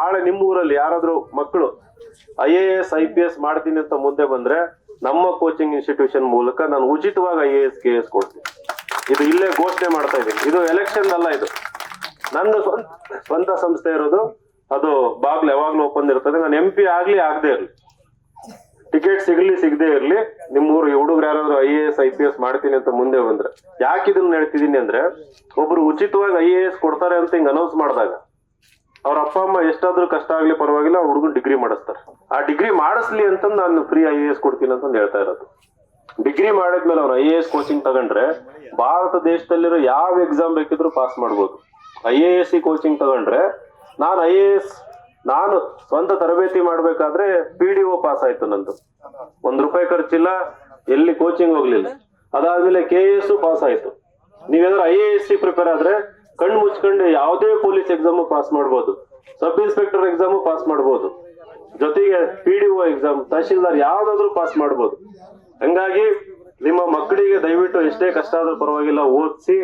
ನಾಳೆ ನಿಮ್ಮ ಊರಲ್ಲಿ ಯಾರಾದ್ರೂ ಮಕ್ಕಳು I A S I P S ಮಾಡ್ತೀನಿ ಅಂತ ಮುಂದೆ ಬಂದ್ರೆ ನಮ್ಮ ಕೋಚಿಂಗ್ ಇನ್ಸ್ಟಿಟ್ಯೂಷನ್ ಮೂಲಕ ನಾನು ಉಚಿತವಾಗಿ I A S K S ಕೊಡ್ತೀನಿ. ಇದು ಇಲ್ಲೇ ಘೋಷಣೆ ಮಾಡ್ತಾ ಇದ್ದೀನಿ. ಇದು ಎಲೆಕ್ಷನ್ ಅಲ್ಲ ಇದು. ನನ್ನ ಸ್ವಂತ ಸ್ವಂತ ಸಂಸ್ಥೆ ಇರೋದು. ಅದು ಬಾಗ್ಲು ಯಾವಾಗ್ಲೂ ಓಪನ್ ಇರ್ತದೆ. ನಾನು ಎಂ ಪಿ ಆಗ್ಲಿ ಆಗದೆ ಇರಲಿ. ಟಿಕೆಟ್ ಸಿಗ್ಲಿ ಸಿಗದೆ ಇರಲಿ. ನಿಮ್ಮ ಊರು ಹುಡುಗರು ಯಾರಾದ್ರೂ I A S I P S ಮಾಡ್ತೀನಿ ಅಂತ ಮುಂದೆ ಬಂದ್ರೆ. ಯಾಕೆ ಇದನ್ನ ಹೇಳ್ತಿದ್ದೀನಿ ಅಂದ್ರೆ, ಒಬ್ರು ಉಚಿತವಾಗಿ ಐ ಎ ಎಸ್ ಕೊಡ್ತಾರೆ ಅಂತ ಹಿಂಗ್ ಅನೌನ್ಸ್ ಮಾಡಿದಾಗ ಅವ್ರ ಅಪ್ಪ ಅಮ್ಮ ಎಷ್ಟಾದ್ರೂ ಕಷ್ಟ ಆಗ್ಲಿ ಪರವಾಗಿಲ್ಲ ಹುಡುಗನ್ ಡಿಗ್ರಿ ಮಾಡಿಸ್ತಾರೆ. ಆ ಡಿಗ್ರಿ ಮಾಡಿಸ್ಲಿ ಅಂತ ನಾನು ಫ್ರೀ ಐ ಎ ಎಸ್ ಕೊಡ್ತೀನಿ ಅಂತ ಹೇಳ್ತಾ ಇರೋದು. ಡಿಗ್ರಿ ಮಾಡಿದ್ಮೇಲೆ ಅವ್ನು ಐ ಎ ಎಸ್ ಕೋಚಿಂಗ್ ತಗೊಂಡ್ರೆ ಭಾರತ ದೇಶದಲ್ಲಿರೋ ಯಾವ ಎಕ್ಸಾಮ್ ಬೇಕಿದ್ರು ಪಾಸ್ ಮಾಡ್ಬೋದು. I A S C coaching ತಗೊಂಡ್ರೆ ನಾನು ಐ ಎ ಎಸ್ ನಾನು ಸ್ವಂತ ತರಬೇತಿ ಮಾಡ್ಬೇಕಾದ್ರೆ ಪಿ ಡಿ ಒ ಪಾಸ್ ಆಯ್ತು ನಂದು. ಒಂದ್ ರೂಪಾಯಿ ಖರ್ಚಿಲ್ಲ, ಎಲ್ಲಿ ಕೋಚಿಂಗ್ ಹೋಗ್ಲಿಲ್ಲ. ಅದಾದ್ಮೇಲೆ ಕೆ ಎಸ್ ಪಾಸ್ ಆಯ್ತು. ನೀವೇನಾದ್ರು I A S C prepare ಆದ್ರೆ ಕಣ್ಣು ಮುಚ್ಕೊಂಡು ಯಾವುದೇ ಪೊಲೀಸ್ ಎಕ್ಸಾಮ್ ಪಾಸ್ ಮಾಡ್ಬೋದು. ಸಬ್ ಇನ್ಸ್ಪೆಕ್ಟರ್ ಎಕ್ಸಾಮ್ ಪಾಸ್ ಮಾಡ್ಬೋದು. ಜೊತೆಗೆ P D O exam tahsildar ಯಾವ್ದಾದ್ರು ಪಾಸ್ ಮಾಡ್ಬೋದು. ಹಂಗಾಗಿ ನಿಮ್ಮ ಮಕ್ಕಳಿಗೆ ದಯವಿಟ್ಟು ಎಷ್ಟೇ ಕಷ್ಟ ಆದ್ರೂ ಪರವಾಗಿಲ್ಲ, ಓದಿಸಿ.